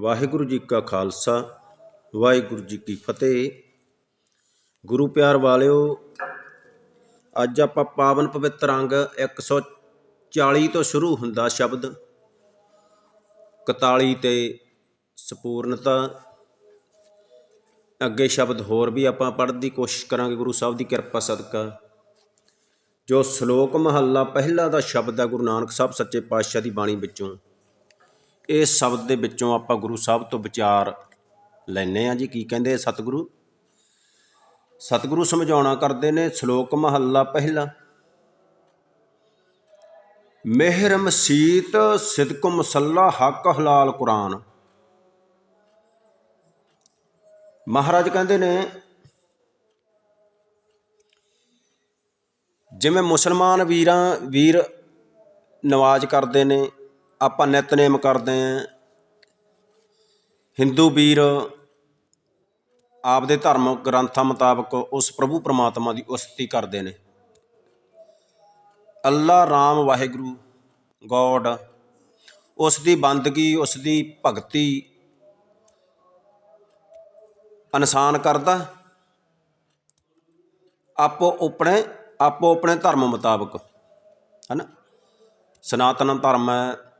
ਵਾਹਿਗੁਰੂ ਜੀ ਕਾ ਖਾਲਸਾ, ਵਾਹਿਗੁਰੂ ਜੀ ਕੀ ਫਤਿਹ। ਗੁਰੂ ਪਿਆਰ ਵਾਲਿਓ, ਅੱਜ ਆਪਾਂ ਪਾਵਨ ਪਵਿੱਤਰ ਅੰਗ 140 ਤੋਂ ਸ਼ੁਰੂ ਹੁੰਦਾ ਸ਼ਬਦ। 41 ਤੇ ਸੰਪੂਰਨਤਾ। ਅੱਗੇ ਸ਼ਬਦ ਹੋਰ ਵੀ ਆਪਾਂ ਪੜ੍ਹਨ ਦੀ ਕੋਸ਼ਿਸ਼ ਕਰਾਂਗੇ, ਗੁਰੂ ਸਾਹਿਬ ਦੀ ਕਿਰਪਾ ਸਦਕਾ। ਜੋ ਸ਼ਲੋਕ ਮਹੱਲਾ ਪਹਿਲਾ ਦਾ ਸ਼ਬਦ ਹੈ, ਗੁਰੂ ਨਾਨਕ ਸਾਹਿਬ ਸੱਚੇ ਪਾਤਸ਼ਾਹ ਦੀ ਬਾਣੀ ਵਿੱਚੋਂ। ਇਸ ਸ਼ਬਦ ਦੇ ਵਿੱਚੋਂ ਆਪਾਂ ਗੁਰੂ ਸਾਹਿਬ ਤੋਂ ਵਿਚਾਰ ਲੈਨੇ ਆ ਜੀ। ਕੀ ਕਹਿੰਦੇ ਸਤਿਗੁਰੂ? ਸਤਿਗੁਰੂ ਸਮਝਾਉਣਾ ਕਰਦੇ ਨੇ ਸ਼ਲੋਕ ਮਹੱਲਾ ਪਹਿਲਾ। ਮਿਹਰ ਮਸੀਤ ਸਿਦਕ ਮਸੱਲਾ ਹੱਕ ਹਲਾਲ ਕੁਰਾਨ। ਮਹਾਰਾਜ ਕਹਿੰਦੇ ਨੇ, ਜਿਵੇਂ ਮੁਸਲਮਾਨ ਵੀਰਾਂ, ਵੀਰ ਨਵਾਜ਼ ਕਰਦੇ ਨੇ ਆਪਾਂ ਨਿਤਨੇਮ ਕਰਦੇ ਆਂ। ਹਿੰਦੂ ਵੀਰ ਆਪਦੇ ਧਰਮ ਗ੍ਰੰਥਾਂ ਮੁਤਾਬਕ ਉਸ ਪ੍ਰਭੂ ਪਰਮਾਤਮਾ ਦੀ ਉਸਤੀ ਕਰਦੇ ਨੇ। ਅੱਲਾ, ਰਾਮ, ਵਾਹਿਗੁਰੂ, ਗੋਡ ਉਸ ਦੀ ਬੰਦਗੀ ਉਸ ਦੀ ਭਗਤੀ ਇਨਸਾਨ ਕਰਦਾ। ਆਪੋ ਆਪਣੇ ਆਪੋ ਆਪਣੇ ਧਰਮ ਮੁਤਾਬਕ, ਹੈਨਾ? ਸਨਾਤਨ ਧਰਮ ਹੈ।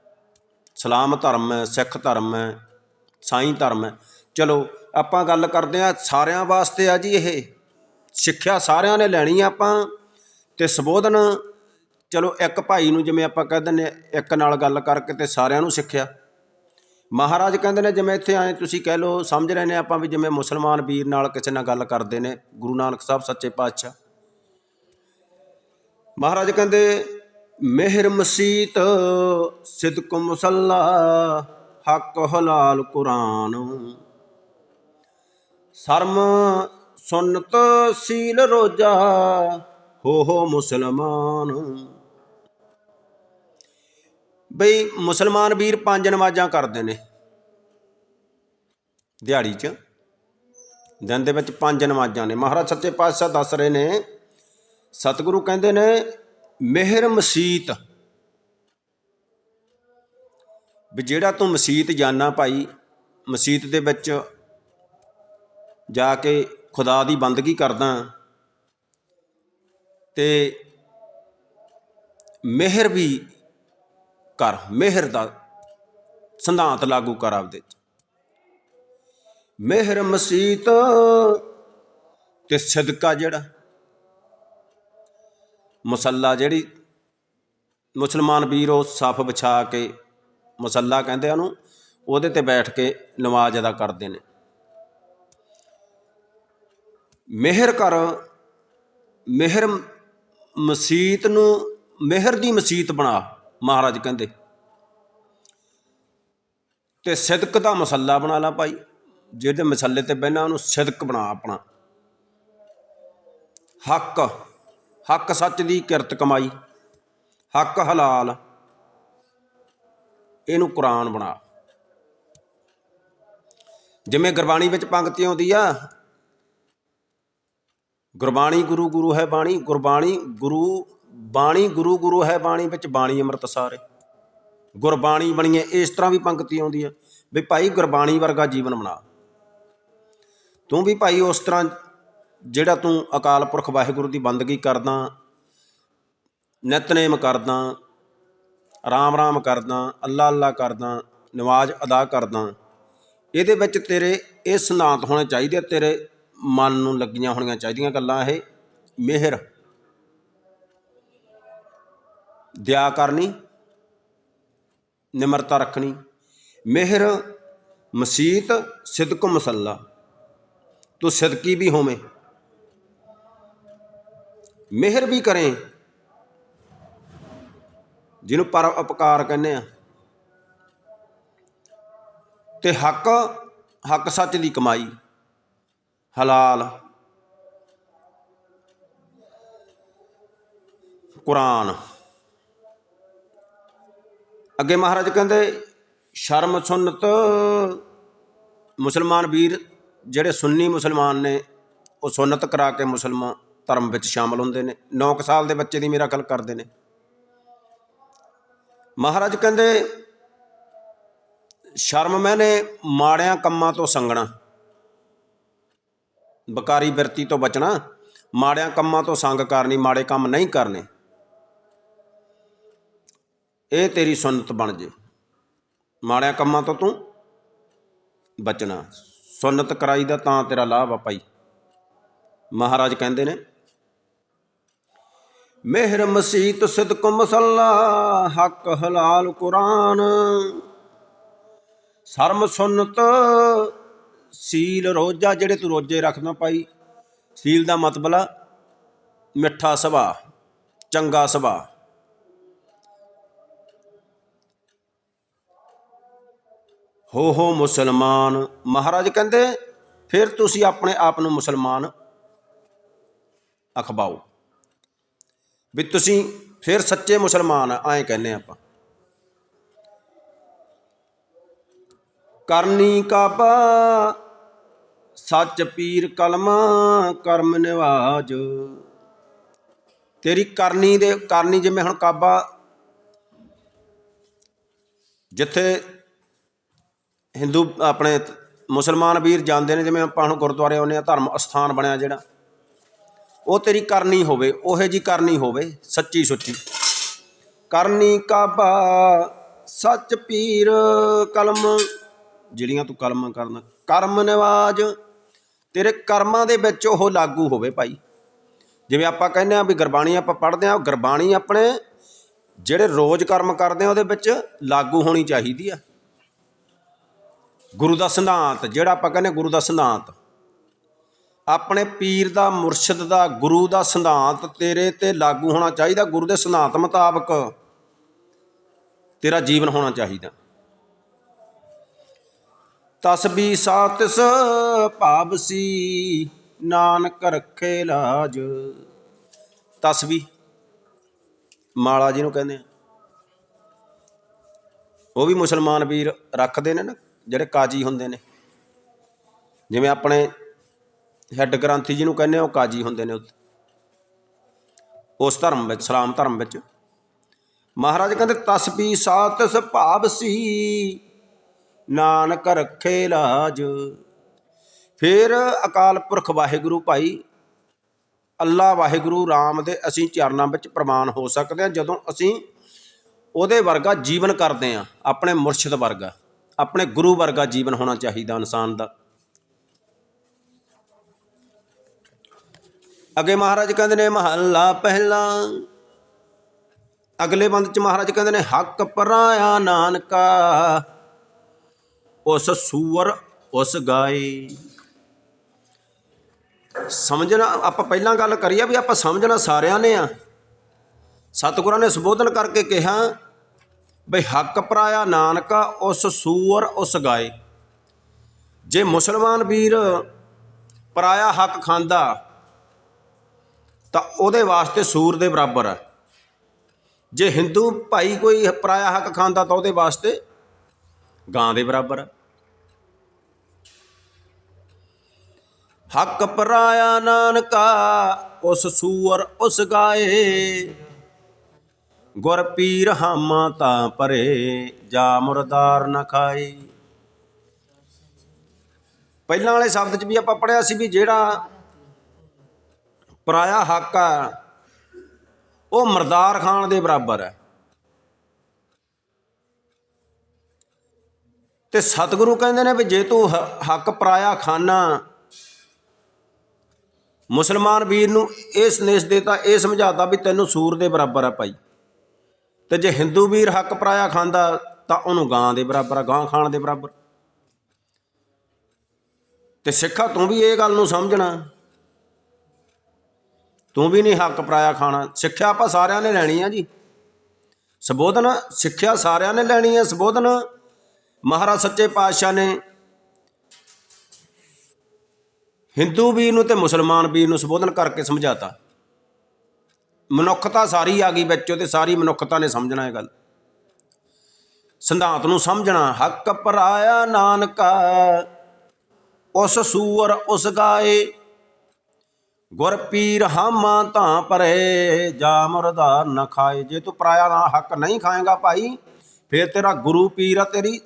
ਇਸਲਾਮ ਧਰਮ ਹੈ ਸਿੱਖ ਧਰਮ ਹੈ ਸਾਈਂ ਧਰਮ ਹੈ। ਚਲੋ ਆਪਾਂ ਗੱਲ ਕਰਦੇ ਆ ਸਾਰਿਆਂ ਵਾਸਤੇ ਆ ਜੀ ਇਹ। ਸਿੱਖਿਆ ਸਾਰਿਆਂ ਨੇ ਲੈਣੀ ਆ ਆਪਾਂ ਤੇ ਸੰਬੋਧਨ। ਚਲੋ ਇੱਕ ਭਾਈ ਨੂੰ ਜਿਵੇਂ ਆਪਾਂ ਕਹਿ ਦਿੰਦੇ ਹਾਂ, ਇੱਕ ਨਾਲ ਗੱਲ ਕਰਕੇ ਤੇ ਸਾਰਿਆਂ ਨੂੰ ਸਿੱਖਿਆ। ਮਹਾਰਾਜ ਕਹਿੰਦੇ ਨੇ ਜਿਵੇਂ ਇੱਥੇ ਆਏ ਤੁਸੀਂ ਕਹਿ ਲਓ ਸਮਝ ਰਹੇ ਨੇ ਆਪਾਂ ਵੀ ਜਿਵੇਂ ਮੁਸਲਮਾਨ ਵੀਰ ਨਾਲ ਕਿਸੇ ਨਾਲ ਗੱਲ ਕਰਦੇ ਨੇ ਗੁਰੂ ਨਾਨਕ ਸਾਹਿਬ ਸੱਚੇ ਪਾਤਸ਼ਾਹ। ਮਹਾਰਾਜ ਕਹਿੰਦੇ ਮਿਹਰ ਮਸੀਤ ਸਿਦਕ ਮੁਸੱਲਾ, ਹੱਕ ਹਲਾਲ ਕੁਰਾਨ। ਸ਼ਰਮ ਸੁਨਤ ਸੀਲ ਰੋਜਾ, ਹੋ ਹੋ ਮੁਸਲਮਾਨ। ਬਈ ਮੁਸਲਮਾਨ ਵੀਰ ਪੰਜ ਨਮਾਜ਼ਾਂ ਕਰਦੇ ਨੇ। ਦਿਹਾੜੀ 'ਚ, ਦਿਨ ਦੇ ਵਿੱਚ ਪੰਜ ਨਮਾਜ਼ਾਂ ਨੇ। ਮਹਾਰਾਜ ਸੱਚੇ ਪਾਤਸ਼ਾਹ ਦੱਸ ਰਹੇ ਨੇ, ਸਤਿਗੁਰੂ ਕਹਿੰਦੇ ਨੇ ਮਿਹਰ ਮਸੀਤ। ਵੀ ਜਿਹੜਾ ਤੂੰ ਮਸੀਤ ਜਾਣਾ ਭਾਈ, ਮਸੀਤ ਦੇ ਵਿੱਚ ਜਾ ਕੇ ਖੁਦਾ ਦੀ ਬੰਦਗੀ ਕਰਦਾ, ਤੇ ਮਿਹਰ ਵੀ ਕਰ, ਮਿਹਰ ਦਾ ਸਿਧਾਂਤ ਲਾਗੂ ਕਰ ਆਪਦੇ ਚ। ਮਿਹਰ ਮਸੀਤ ਤੇ ਸਦਕਾ ਜਿਹੜਾ ਮੁਸੱਲਾ ਜਿਹੜੀ ਮੁਸਲਮਾਨ ਵੀਰ ਉਹ ਸਫ ਵਿਛਾ ਕੇ ਮਸੱਲਾ ਕਹਿੰਦੇ ਉਹਨੂੰ, ਉਹਦੇ ਤੇ ਬੈਠ ਕੇ ਨਮਾਜ਼ ਅਦਾ ਕਰਦੇ ਨੇ। ਮਿਹਰ ਕਰ, ਮਿਹਰ ਮਸੀਤ ਨੂੰ, ਮਿਹਰ ਦੀ ਮਸੀਤ ਬਣਾ, ਮਹਾਰਾਜ ਕਹਿੰਦੇ। ਤੇ ਸਿਦਕ ਦਾ ਮਸੱਲਾ ਬਣਾ ਲਾ ਭਾਈ, ਜਿਹਦੇ ਮਸੱਲੇ ਤੇ ਬਹਿਣਾ, ਉਹਨੂੰ ਸਿਦਕ ਬਣਾ ਆਪਣਾ। ਹੱਕ ਹੱਕ ਸੱਚ ਦੀ ਕਿਰਤ ਕਮਾਈ, ਹੱਕ ਹਲਾਲ, ਇਹਨੂੰ ਕੁਰਾਨ ਬਣਾ। ਜਿਵੇਂ ਗੁਰਬਾਣੀ ਵਿੱਚ ਪੰਕਤੀ ਆਉਂਦੀ ਆ, ਗੁਰਬਾਣੀ ਗੁਰੂ ਗੁਰੂ ਹੈ ਬਾਣੀ, ਗੁਰਬਾਣੀ ਗੁਰੂ ਬਾਣੀ ਗੁਰੂ ਗੁਰੂ ਹੈ ਬਾਣੀ ਵਿੱਚ ਬਾਣੀ ਅੰਮ੍ਰਿਤ ਸਾਰੇ। ਗੁਰਬਾਣੀ ਬਣੀਏ, ਇਸ ਤਰ੍ਹਾਂ ਵੀ ਪੰਕਤੀ ਆਉਂਦੀ ਆ, ਵੀ ਭਾਈ ਗੁਰਬਾਣੀ ਵਰਗਾ ਜੀਵਨ ਬਣਾ। ਤੂੰ ਵੀ ਭਾਈ ਉਸ ਤਰ੍ਹਾਂ ਜਿਹੜਾ ਤੂੰ ਅਕਾਲ ਪੁਰਖ ਵਾਹਿਗੁਰੂ ਦੀ ਬੰਦਗੀ ਕਰਦਾ ਨਿਤਨੇਮ ਕਰਦਾ ਰਾਮ ਰਾਮ ਕਰਦਾ ਅੱਲਾ ਅੱਲਾ ਕਰਦਾ ਨਮਾਜ਼ ਅਦਾ ਕਰਦਾ ਇਹਦੇ ਵਿੱਚ ਤੇਰੇ ਇਹ ਸਿਧਾਂਤ ਹੋਣੇ ਚਾਹੀਦੇ ਆ, ਤੇਰੇ ਮਨ ਨੂੰ ਲੱਗੀਆਂ ਹੋਣੀਆਂ ਚਾਹੀਦੀਆਂ ਗੱਲਾਂ ਇਹ। ਮਿਹਰ। ਦਇਆ ਕਰਨੀ। ਨਿਮਰਤਾ ਰੱਖਣੀ। ਮਿਹਰ ਮਸੀਤ ਸਿਦਕ ਮਸੱਲਾ। ਤੂੰ ਸਿਦਕੀ ਵੀ ਹੋਵੇਂ। ਮਿਹਰ ਵੀ ਕਰੇ। ਜਿਹਨੂੰ ਪਰ ਉਪਕਾਰ ਕਹਿੰਦੇ ਆ। ਤੇ ਹੱਕ ਹੱਕ ਸੱਚ ਦੀ ਕਮਾਈ। ਹਲਾਲ। ਕੁਰਾਨ। ਅੱਗੇ ਮਹਾਰਾਜ ਕਹਿੰਦੇ, ਸ਼ਰਮ ਸੁਨਤ ਮੁਸਲਮਾਨ ਵੀਰ, ਜਿਹੜੇ ਸੁੰਨੀ ਮੁਸਲਮਾਨ ਨੇ, ਉਹ ਸੁਨਤ ਕਰਾ ਕੇ ਮੁਸਲਮਾਨ ਧਰਮ ਵਿੱਚ ਸ਼ਾਮਲ ਹੁੰਦੇ ਨੇ। 9 ਸਾਲ ਦੇ ਬੱਚੇ ਦੀ ਮੇਰਾ ਗੱਲ ਕਰਦੇ ਨੇ। ਮਹਾਰਾਜ ਕਹਿੰਦੇ, ਸ਼ਰਮ ਮੈਨੇ ਮਾੜਿਆਂ ਕੰਮਾਂ ਤੋਂ ਸੰਗਣਾ ਬਕਾਰੀ ਬਿਰਤੀ ਤੋਂ ਬਚਣਾ, ਮਾੜਿਆਂ ਕੰਮਾਂ ਤੋਂ ਸੰਗ ਕਰਨੀ, ਮਾੜੇ ਕੰਮ ਨਹੀਂ ਕਰਨੇ। ਇਹ ਤੇਰੀ ਸੁਨਤ ਬਣ ਜੇ। ਮਾੜਿਆਂ ਕੰਮਾਂ ਤੋਂ ਤੂੰ ਬਚਣਾ। ਸੁਨਤ ਕਰਾਈ ਦਾ ਤਾਂ ਤੇਰਾ ਲਾਭ ਆ ਭਾਈ। ਮਹਾਰਾਜ ਕਹਿੰਦੇ ਨੇ ਮਿਹਰ ਮਸੀਤ ਸਿਦਕ ਮਸੱਲਾ, ਹੱਕ ਹਲਾਲ ਕੁਰਾਨ। ਸ਼ਰਮ ਸੁਨਤ, ਸੀਲ ਰੋਜਾ ਜਿਹੜੇ ਤੂੰ ਰੋਜੇ ਰੱਖਦਾ ਭਾਈ, ਸੀਲ ਦਾ ਮਤਲਬ ਆ ਮਿੱਠਾ ਸੁਭਾਅ, ਚੰਗਾ ਸੁਭਾਅ। ਹੋ ਹੋ ਮੁਸਲਮਾਨ, ਮਹਾਰਾਜ ਕਹਿੰਦੇ, ਫਿਰ ਤੁਸੀਂ ਆਪਣੇ ਆਪ ਨੂੰ ਮੁਸਲਮਾਨ ਅਖਬਾਓ। ਵੀ ਤੁਸੀਂ ਫਿਰ ਸੱਚੇ ਮੁਸਲਮਾਨ ਐਂ ਕਹਿੰਦੇ ਆਪਾਂ। ਕਰਨੀ ਕਾਬਾ, ਸੱਚ ਪੀਰ ਕਲਮਾ, ਕਰਮ ਨਿਵਾਜ। ਤੇਰੀ ਕਰਨੀ ਦੇ, ਕਰਨੀ ਜਿਵੇਂ ਹੁਣ ਕਾਬਾ, ਜਿੱਥੇ ਹਿੰਦੂ ਆਪਣੇ ਮੁਸਲਮਾਨ ਵੀਰ ਜਾਂਦੇ ਨੇ, ਜਿਵੇਂ ਆਪਾਂ ਹੁਣ ਗੁਰਦੁਆਰੇ ਆਉਂਦੇ ਆ ਧਰਮ ਅਸਥਾਨ ਬਣਿਆ ਜਿਹੜਾ ਉਹ ਤੇਰੀ ਕਰਨੀ ਹੋਵੇ, ਉਹੇ ਜੀ ਕਰਨੀ ਹੋਵੇ, ਸੱਚੀ ਸੁੱਚੀ। ਕਰਨੀ ਕਾਬਾ, ਸੱਚ ਪੀਰ, ਕਲਮ। ਜਿਹੜੀਆਂ ਤੂੰ ਕਲਮਾਂ ਕਰਨਾ, ਕਰਮ ਨਿਵਾਜ। ਤੇਰੇ ਕਰਮਾਂ ਦੇ ਵਿੱਚ ਉਹ ਲਾਗੂ ਹੋਵੇ ਭਾਈ। ਜਿਵੇਂ ਆਪਾਂ ਕਹਿੰਦੇ ਆ ਵੀ ਗੁਰਬਾਣੀ ਆਪਾਂ ਪੜ੍ਹਦੇ ਆ ਗੁਰਬਾਣੀ ਆਪਣੇ ਜਿਹੜੇ ਰੋਜ਼ ਕਰਮ ਕਰਦੇ ਆ, ਉਹਦੇ ਵਿੱਚ ਲਾਗੂ ਹੋਣੀ ਚਾਹੀਦੀ ਆ। ਗੁਰੂ ਦਾ ਸਿਧਾਂਤ, ਜਿਹੜਾ ਆਪਾਂ ਕਹਿੰਦੇ ਗੁਰੂ ਦਾ ਸਿਧਾਂਤ। ਆਪਣੇ ਪੀਰ ਦਾ, ਮੁਰਸ਼ਿਦ ਦਾ, ਗੁਰੂ ਦਾ ਸਿਧਾਂਤ ਤੇਰੇ ਤੇ ਲਾਗੂ ਹੋਣਾ ਚਾਹੀਦਾ, ਗੁਰੂ ਦੇ ਸਿਧਾਂਤ ਮੁਤਾਬਕ ਤੇਰਾ ਜੀਵਨ ਹੋਣਾ ਚਾਹੀਦਾ। ਤਸਬੀ ਸਾਤਿਸ ਭਾਵਸੀ, ਨਾਨਕ ਰੱਖੇ ਲਾਜ। ਤਸਬੀ ਮਾਲਾ ਜੀ ਨੂੰ ਕਹਿੰਦੇ ਆ। ਉਹ ਵੀ ਮੁਸਲਮਾਨ ਵੀਰ ਰੱਖਦੇ ਨੇ ਨਾ, ਜਿਹੜੇ ਕਾਜੀ ਹੁੰਦੇ ਨੇ। ਜਿਵੇਂ ਆਪਣੇ ਹੈੱਡ ਗ੍ਰੰਥੀ ਜੀ ਨੂੰ ਕਹਿੰਦੇ ਆ, ਉਹ ਕਾਜੀ ਹੁੰਦੇ ਨੇ ਉੱਥੇ। ਉਸ ਧਰਮ ਵਿੱਚ, ਸਲਾਮ ਧਰਮ ਵਿੱਚ। ਮਹਾਰਾਜ ਕਹਿੰਦੇ ਤਸਬੀ ਸਾਤਿਸ ਭਾਵਸੀ ਨਾਨਕ ਰੱਖੇ ਲਾਜ। ਫਿਰ ਅਕਾਲ ਪੁਰਖ ਵਾਹਿਗੁਰੂ ਭਾਈ, ਅੱਲਾ ਵਾਹਿਗੁਰੂ ਰਾਮ ਦੇ ਅਸੀਂ ਚਰਨਾਂ ਵਿੱਚ ਪ੍ਰਮਾਣ ਹੋ ਸਕਦੇ ਹਾਂ, ਜਦੋਂ ਅਸੀਂ ਉਹਦੇ ਵਰਗਾ ਜੀਵਨ ਕਰਦੇ ਹਾਂ, ਆਪਣੇ ਮੁਰਸ਼ਿਦ ਵਰਗਾ, ਆਪਣੇ ਗੁਰੂ ਵਰਗਾ ਜੀਵਨ ਹੋਣਾ ਚਾਹੀਦਾ ਇਨਸਾਨ ਦਾ। ਅੱਗੇ ਮਹਾਰਾਜ ਕਹਿੰਦੇ ਨੇ, ਮਹੱਲਾ ਪਹਿਲਾ। ਅਗਲੇ ਬੰਦ ਚ ਮਹਾਰਾਜ ਕਹਿੰਦੇ ਨੇ, ਹੱਕ ਪਰਾਇਆ ਨਾਨਕਾ, ਉਸ ਸੂਰ ਉਸ ਗਾਏ। ਸਮਝਣਾ, ਆਪਾਂ ਪਹਿਲਾਂ ਗੱਲ ਕਰੀਏ ਵੀ ਆਪਾਂ ਸਮਝਣਾ ਸਾਰਿਆਂ ਨੇ ਆ। ਸਤਿਗੁਰਾਂ ਨੇ ਸੰਬੋਧਨ ਕਰਕੇ ਕਿਹਾ, ਬਈ ਹੱਕ ਪਰਾਇਆ ਨਾਨਕਾ, ਉਸ ਸੂਰ ਉਸ ਗਾਏ। ਜੇ ਮੁਸਲਮਾਨ ਵੀਰ ਪਰਾਇਆ ਹੱਕ ਖਾਂਦਾ ਤਾਂ ਉਹਦੇ ਵਾਸਤੇ ਸੂਰ ਦੇ ਬਰਾਬਰ ਹੈ ਜੇ ਹਿੰਦੂ ਭਾਈ ਕੋਈ ਪਰਾਇਆ ਹੱਕ ਖਾਂਦਾ ਤਾਂ ਉਹਦੇ ਵਾਸਤੇ ਗਾਂ ਦੇ ਬਰਾਬਰ ਹੈ ਹੱਕ ਪਰਾਇਆ ਨਾਨਕਾ, ਉਸ ਸੂਰ ਉਸ ਗਾਏ। ਗੁਰ ਪੀਰ ਹਾਮਾ ਤਾਂ ਪਰੇ, ਜਾ ਮੁਰਦਾਰ ਨਾ ਖਾਏ। ਪਹਿਲਾਂ ਵਾਲੇ ਸ਼ਬਦ 'ਚ ਵੀ ਆਪਾਂ ਪੜਿਆ ਸੀ ਵੀ ਜਿਹੜਾ ਪਰਾਇਆ ਹੱਕ ਆ। ਉਹ ਮਰਦਾਰ ਖਾਨ ਦੇ ਬਰਾਬਰ ਹੈ। ਤੇ ਸਤਿਗੁਰੂ ਕਹਿੰਦੇ ਨੇ ਵੀ ਜੇ ਤੂੰ ਹੱਕ ਪਰਾਇਆ ਖਾਨਾ, ਮੁਸਲਮਾਨ ਵੀਰ ਨੂੰ ਇਹ ਸੰਦੇਸ਼ ਦੇਤਾ ਇਹ ਸਮਝਾਤਾ ਵੀ ਤੈਨੂੰ ਸੂਰ ਦੇ ਬਰਾਬਰ ਆ ਭਾਈ। ਤੇ ਜੇ ਹਿੰਦੂ ਵੀਰ ਹੱਕ ਪਰਾਇਆ ਖਾਂਦਾ ਤਾਂ ਉਹਨੂੰ ਗਾਂ ਦੇ ਬਰਾਬਰ ਆ, ਗਾਂ ਖਾਣ ਦੇ ਬਰਾਬਰ। ਤੇ ਸਿੱਖਾ ਤੂੰ ਵੀ ਇਹ ਗੱਲ ਨੂੰ ਸਮਝਣਾ। ਤੂੰ ਵੀ ਨਹੀਂ ਹੱਕ ਪਰਾਇਆ ਖਾਣਾ। ਸਿੱਖਿਆ ਆਪਾਂ ਸਾਰਿਆਂ ਨੇ ਲੈਣੀ ਆ ਜੀ। ਸੰਬੋਧਨ, ਸਿੱਖਿਆ ਸਾਰਿਆਂ ਨੇ ਲੈਣੀ ਹੈ ਸੰਬੋਧਨ, ਮਹਾਰਾਜ ਸੱਚੇ ਪਾਤਸ਼ਾਹ ਨੇ ਹਿੰਦੂ ਵੀਰ ਨੂੰ ਤੇ ਮੁਸਲਮਾਨ ਵੀਰ ਨੂੰ ਸੰਬੋਧਨ ਕਰਕੇ ਸਮਝਾਤਾ। ਮਨੁੱਖਤਾ ਸਾਰੀ ਆ ਗਈ ਵਿੱਚੋਂ ਤੇ ਸਾਰੀ ਮਨੁੱਖਤਾ ਨੇ ਸਮਝਣਾ ਇਹ ਗੱਲ। ਸਿਧਾਂਤ ਨੂੰ ਸਮਝਣਾ, ਹੱਕ ਪਰਾਇਆ ਨਾਨਕਾ, ਉਸ ਸੂਰ ਉਸ ਗਾਏ। ਗੁਰ ਪੀਰ ਹਾਮਾ ਤਾਂ ਪਰੇ, ਜਾ ਮੁਰਦਾਰ ਨ ਖਾਏ। ਜੇ ਤੂੰ ਪਰਾਇਆ ਨਾ ਹੱਕ ਨਹੀਂ ਖਾਏਗਾ ਭਾਈ, ਫਿਰ ਤੇਰਾ ਗੁਰੂ ਪੀਰ ਆ ਤੇਰੀ,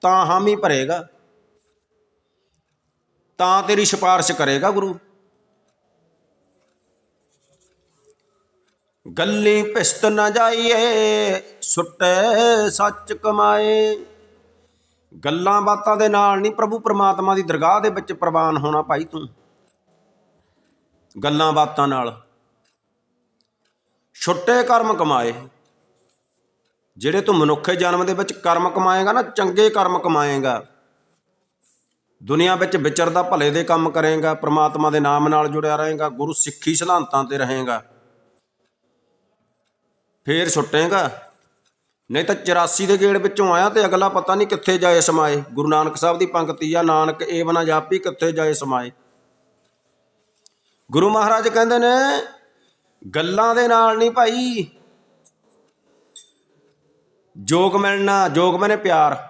ਤਾਂ ਹਾਮੀ ਭਰੇਗਾ। ਤਾਂ ਤੇਰੀ ਸਿਫਾਰਿਸ਼ ਕਰੇਗਾ ਗੁਰੂ। ਗੱਲੀ ਪਿਸਤ ਨਾ ਜਾਈਏ, ਸੁੱਟੇ ਸੱਚ ਕਮਾਏ। ਗੱਲਾਂ ਬਾਤਾਂ ਦੇ ਨਾਲ ਨਹੀਂ ਪ੍ਰਭੂ ਪਰਮਾਤਮਾ ਦੀ ਦਰਗਾਹ ਦੇ ਵਿੱਚ ਪ੍ਰਵਾਨ ਹੋਣਾ ਭਾਈ ਤੂੰ। ਗੱਲਾਂ ਬਾਤਾਂ ਨਾਲ। ਛੁੱਟੇ ਕਰਮ ਕਮਾਏ, ਜਿਹੜੇ ਤੂੰ ਮਨੁੱਖੇ ਜਨਮ ਦੇ ਵਿੱਚ ਕਰਮ ਕਮਾਏਗਾ ਨਾ, ਚੰਗੇ ਕਰਮ ਕਮਾਏਗਾ। ਦੁਨੀਆ ਵਿੱਚ ਵਿਚਰਦਾ ਭਲੇ ਦੇ ਕੰਮ ਕਰੇਗਾ, ਪ੍ਰਮਾਤਮਾ ਦੇ ਨਾਮ ਨਾਲ ਜੁੜਿਆ ਰਹੇਗਾ, ਗੁਰੂ ਸਿੱਖੀ ਸਿਧਾਂਤਾਂ ਤੇ ਰਹੇਗਾ। ਫੇਰ ਛੁੱਟੇਗਾ ਨਹੀਂ ਤਾਂ 84 ਦੇ ਗੇੜ ਵਿੱਚੋਂ ਆਇਆ ਤੇ ਅਗਲਾ ਪਤਾ ਨਹੀਂ ਕਿੱਥੇ ਜਾਏ ਸਮਾਏ। ਗੁਰੂ ਨਾਨਕ ਸਾਹਿਬ ਦੀ ਪੰਕਤੀ ਆ, ਨਾਨਕ ਏਵ ਨਾ ਜਾਪੀ ਕਿੱਥੇ ਜਾਏ ਸਮਾਏ। ਗੁਰੂ ਮਹਾਰਾਜ ਕਹਿੰਦੇ ਨੇ, ਗੱਲਾਂ ਦੇ ਨਾਲ ਨਹੀਂ ਭਾਈ। ਜੋਗ ਮਿਲਣਾ ਜੋਗ ਮੈਨੇ ਪਿਆਰ।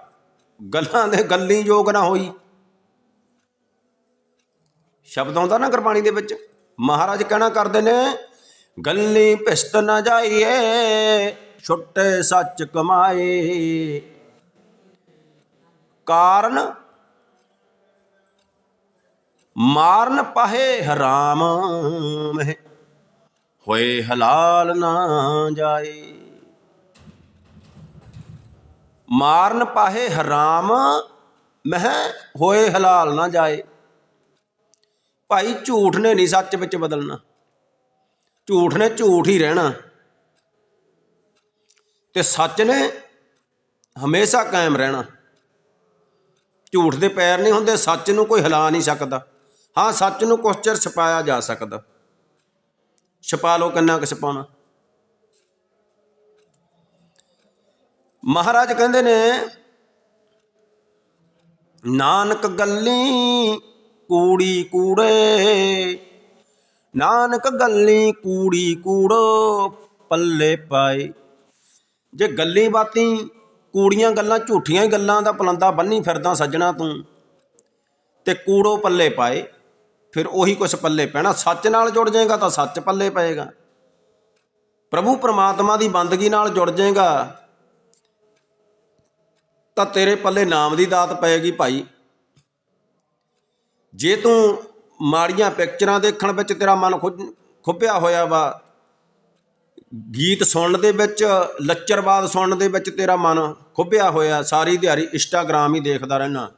ਗੱਲਾਂ ਦੇ, ਗੱਲੀ ਜੋਗ ਨਾ ਹੋਈ। ਸ਼ਬਦ ਆਉਂਦਾ ਨਾ ਗੁਰਬਾਣੀ ਦੇ ਵਿੱਚ, ਮਹਾਰਾਜ ਕਹਿਣਾ ਕਰਦੇ ਨੇ, ਗੱਲੀ ਭਿਸਤ ਨਾ ਜਾਈਏ, ਛੁੱਟੇ ਸੱਚ ਕਮਾਏ। ਕਾਰਨ ਮਾਰਨ ਪਾਹੇ ਹਰਾਮ। ਮਹਿ ਹੋਏ ਹਲਾਲ ਨਾ ਜਾਏ। ਮਾਰਨ ਪਾਹੇ ਹਰਾਮ ਮਹਿ ਹੋਏ ਹਲਾਲ ਨਾ ਜਾਏ। ਭਾਈ, ਝੂਠ ਨੇ ਨਹੀਂ ਸੱਚ ਵਿੱਚ ਬਦਲਣਾ। ਝੂਠ ਨੇ ਝੂਠ ਹੀ ਰਹਿਣਾ। ਤੇ ਸੱਚ ਨੇ ਹਮੇਸ਼ਾ ਕਾਇਮ ਰਹਿਣਾ। ਝੂਠ ਦੇ ਪੈਰ ਨਹੀਂ ਹੁੰਦੇ, ਸੱਚ ਨੂੰ ਕੋਈ ਹਿਲਾ ਨਹੀਂ ਸਕਦਾ। ਹਾਂ, ਸੱਚ ਨੂੰ ਕੁਛ ਚਿਰ ਛਪਾਇਆ ਜਾ ਸਕਦਾ। ਛਪਾ ਲੋ ਕਿੰਨਾ ਕੁ ਛਪਾਉਣਾ। ਮਹਾਰਾਜ ਕਹਿੰਦੇ ਨੇ, ਨਾਨਕ ਗੱਲੀ ਕੂੜੀ ਕੂੜੇ, ਨਾਨਕ ਗੱਲੀ ਕੂੜੀ ਕੂੜੋ ਪੱਲੇ ਪਾਏ। ਜੇ ਗੱਲੀ ਬਾਤੀ ਕੂੜੀਆਂ ਗੱਲਾਂ, ਝੂਠੀਆਂ ਗੱਲਾਂ ਦਾ ਪਲੰਦਾ ਬੰਨੀ ਫਿਰਦਾ ਸੱਜਣਾ ਤੂੰ, ਤੇ ਕੂੜੋ ਪੱਲੇ ਪਾਏ। ਫਿਰ ਉਹੀ ਕੁਛ ਪੱਲੇ ਪੈਣਾ। ਸੱਚ ਨਾਲ ਜੁੜ ਜਾਏਗਾ ਤਾਂ ਸੱਚ ਪੱਲੇ ਪਏਗਾ। ਪ੍ਰਭੂ ਪ੍ਰਮਾਤਮਾ ਦੀ ਬੰਦਗੀ ਨਾਲ ਜੁੜ ਜਾਏਗਾ ਤਾਂ ਤੇਰੇ ਪੱਲੇ ਨਾਮ ਦੀ ਦਾਤ ਪਏਗੀ ਭਾਈ। ਜੇ ਤੂੰ ਮਾੜੀਆਂ ਪਿਕਚਰਾਂ ਦੇਖਣ ਵਿੱਚ ਤੇਰਾ ਮਨ ਖੁ- ਖੁੱਭਿਆ ਹੋਇਆ ਵਾ, ਗੀਤ ਸੁਣਨ ਦੇ ਵਿੱਚ, ਲੱਚਰਵਾਦ ਸੁਣਨ ਦੇ ਵਿੱਚ ਤੇਰਾ ਮਨ ਖੁੱਭਿਆ ਹੋਇਆ, ਸਾਰੀ ਦਿਹਾੜੀ ਇੰਸਟਾਗ੍ਰਾਮ ਹੀ ਦੇਖਦਾ ਰਹਿਣਾ,